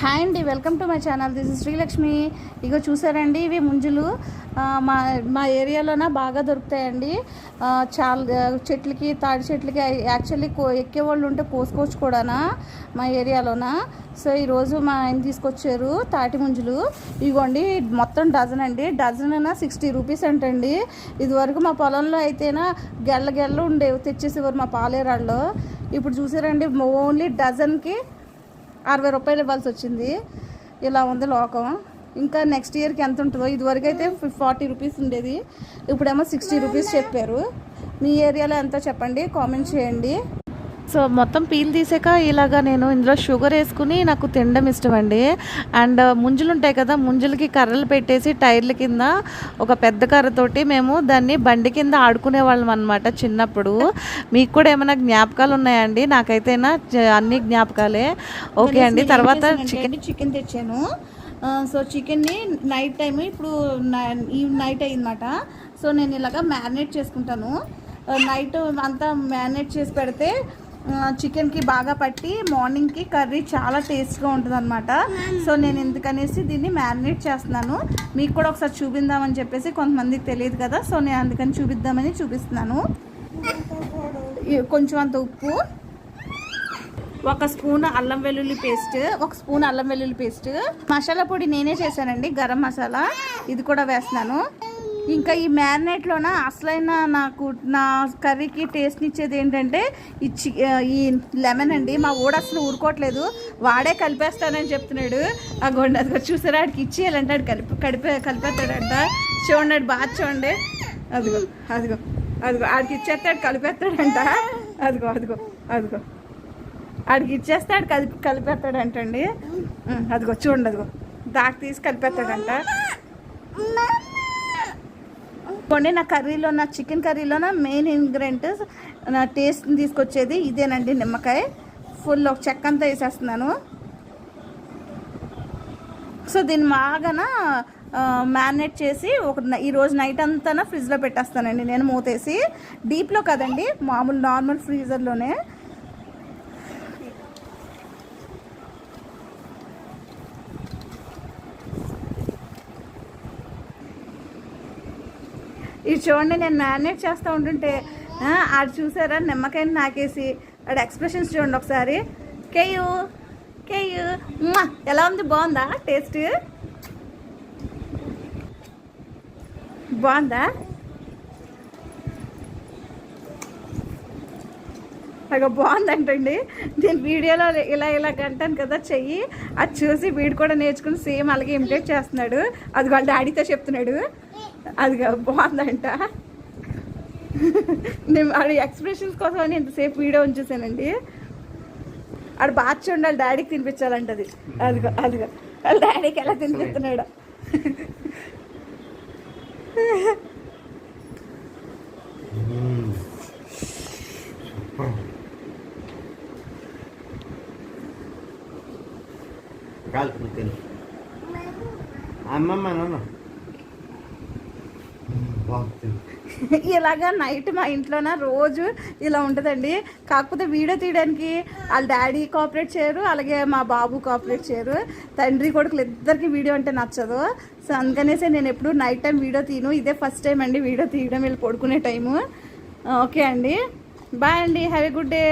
Hi అండి welcome to my channel. This is Srilakshmi. ఇగో చూసారండి ఇవి ముంజులు. మా మా ఏరియాలోన బాగా దొరుకుతాయండి. చాలా చెట్లకి తాడి చెట్లకి యాక్చువల్లీ కో ఎక్కేవాళ్ళు ఉంటే కోసుకోవచ్చు కూడానా మా ఏరియాలోన. సో ఈరోజు మా ఆయన తీసుకొచ్చారు తాటి ముంజులు. ఇగోండి మొత్తం డజన్ అండి. డజన్ సిక్స్టీ రూపీస్ అంటండి. ఇదివరకు మా పొలంలో అయితేనా గెల్ల గెల్ల ఉండేవి తెచ్చేసేవారు మా పాలేరాళ్ళు. ఇప్పుడు చూసారండి ఓన్లీ డజన్కి అరవై రూపాయలు ఇవ్వాల్సి వచ్చింది. ఇలా ఉంది లోకం. ఇంకా నెక్స్ట్ ఇయర్కి ఎంత ఉంటుందో ఇదివరకు అయితే ఫార్టీ రూపీస్ ఉండేది. ఇప్పుడేమో సిక్స్టీ రూపీస్ చెప్పారు. మీ ఏరియాలో ఎంతో చెప్పండి? కామెంట్ చేయండి. సో మొత్తం పీల్ తీసాక ఇలాగా నేను ఇందులో షుగర్ వేసుకుని నాకు తినడం ఇష్టం అండి అండ్ ముంజులు ఉంటాయి కదా ముంజులకి కర్రలు పెట్టేసి టైర్ల కింద ఒక పెద్ద కర్రతోటి మేము దాన్ని బండి కింద ఆడుకునే వాళ్ళం అనమాట చిన్నప్పుడు. మీకు కూడా ఏమైనా జ్ఞాపకాలు ఉన్నాయండి? నాకైతేనా అన్ని జ్ఞాపకాలే. ఓకే అండి తర్వాత చికెన్ చికెన్ తెచ్చాను. సో చికెన్ని నైట్ టైం ఇప్పుడు నైట్ అయిందన్నమాట. సో నేను ఇలాగా మ్యారినేట్ చేసుకుంటాను. నైట్ అంతా మ్యారినేట్ చేసి పెడితే చికెన్కి బాగా పట్టి మార్నింగ్కి కర్రీ చాలా టేస్ట్గా ఉంటుంది అనమాట సో నేను ఎందుకనేసి దీన్ని మ్యారినేట్ చేస్తున్నాను. మీకు కూడా ఒకసారి చూపిందామని చెప్పేసి కొంతమందికి తెలియదు కదా సో నేను అందుకని చూపిద్దామని చూపిస్తున్నాను. కొంచెం అంత ఉప్పు. ఒక స్పూన్ అల్లం వెల్లుల్లి పేస్ట్ ఒక స్పూన్ అల్లం వెల్లుల్లి పేస్ట్. మసాలా పొడి నేనే చేశానండి గరం మసాలా. ఇది కూడా వేస్తున్నాను. ఇంకా ఈ మ్యారినేట్లోన? అసలైన నాకు నా కర్రీకి టేస్ట్ ఇచ్చేది ఏంటంటే ఈ చి ఈ లెమన్ అండి. మా ఊడ అసలు ఊరుకోవట్లేదు. వాడే కలిపేస్తానని చెప్తున్నాడు. ఆ గొండ అదిగో చూసారా? ఆడికి ఇచ్చేయాలంటే ఆడు కలిపి కలిపే కలిపేస్తాడంట. చూడండి బాగా చూడండి. అదిగో అదిగో అదిగో ఆడికి ఇచ్చేస్తాడు కలిపేస్తాడంట. అదిగో అదిగో అదిగో. ఆడికి ఇచ్చేస్తాడు కలిపి కలిపేస్తాడంటండి. అదిగో చూడండి అదిగో. దాకా తీసి కలిపేస్తాడంట. కొన్ని నా కర్రీలో నా చికెన్ కర్రీలో నా మెయిన్ ఇంగ్రీడియంట్ నా టేస్ట్ని తీసుకొచ్చేది ఇదేనండి నిమ్మకాయ. ఫుల్ ఒక చెక్క అంతా వేసేస్తున్నాను. సో దీన్ని బాగాన మ్యారినేట్ చేసి ఒక ఈరోజు ఈ రోజు నైట్ అంతా ఫ్రిడ్జ్లో పెట్టేస్తానండి. నేను మూతేసి డీప్లో కదండి మామూలు నార్మల్ ఫ్రీజర్లోనే ఇది చూడండి నేను మ్యారినేట్ చేస్తూ ఉంటుంటే ఆడు చూసారా? నిమ్మకాయని నాకేసి ఆడ ఎక్స్ప్రెషన్స్ చూడండి ఒకసారి. కేయు కేయు ఉమ్మా, ఎలా ఉంది? బాగుందా? టేస్ట్? బాగుందా? అగో బాగుందంటండి. నేను వీడియోలో ఇలా ఇలా అంటాను కదా చెయ్యి. అది చూసి వీడు కూడా నేర్చుకుని సేమ్ అలాగే ఇమిటేట్ చేస్తున్నాడు. అది వాళ్ళ డాడీతో చెప్తున్నాడు. అది బాగుందంట. నేను ఆడ ఎక్స్ప్రెషన్స్ కోసం అని ఎంతసేపు వీడియో ఉంచేసానండి ఆడు బాగా ఉండాలి వాళ్ళ డాడీకి తినిపించాలంటది. అదిగో అదిగో. వాళ్ళ డాడీకి ఎలా తినిపిస్తున్నాడు. కాల్పు అమ్మమ్మ నాన్న. ఇలాగా నైట్ మా ఇంట్లోన రోజు ఇలా ఉంటుందండి. కాకపోతే వీడియో తీయడానికి వాళ్ళ డాడీ కోఆపరేట్ చేయరు అలాగే మా బాబు కోఆపరేట్ చేయరు. తండ్రి కొడుకులు ఇద్దరికి వీడియో అంటే నచ్చదు. సో అందుకనేసి నేను ఎప్పుడు నైట్ టైం వీడియో తీను ఇదే ఫస్ట్ టైం అండి వీడియో తీయడం వీళ్ళు పడుకునే టైము. ఓకే అండి. బాయ్ అండి. Have a good day.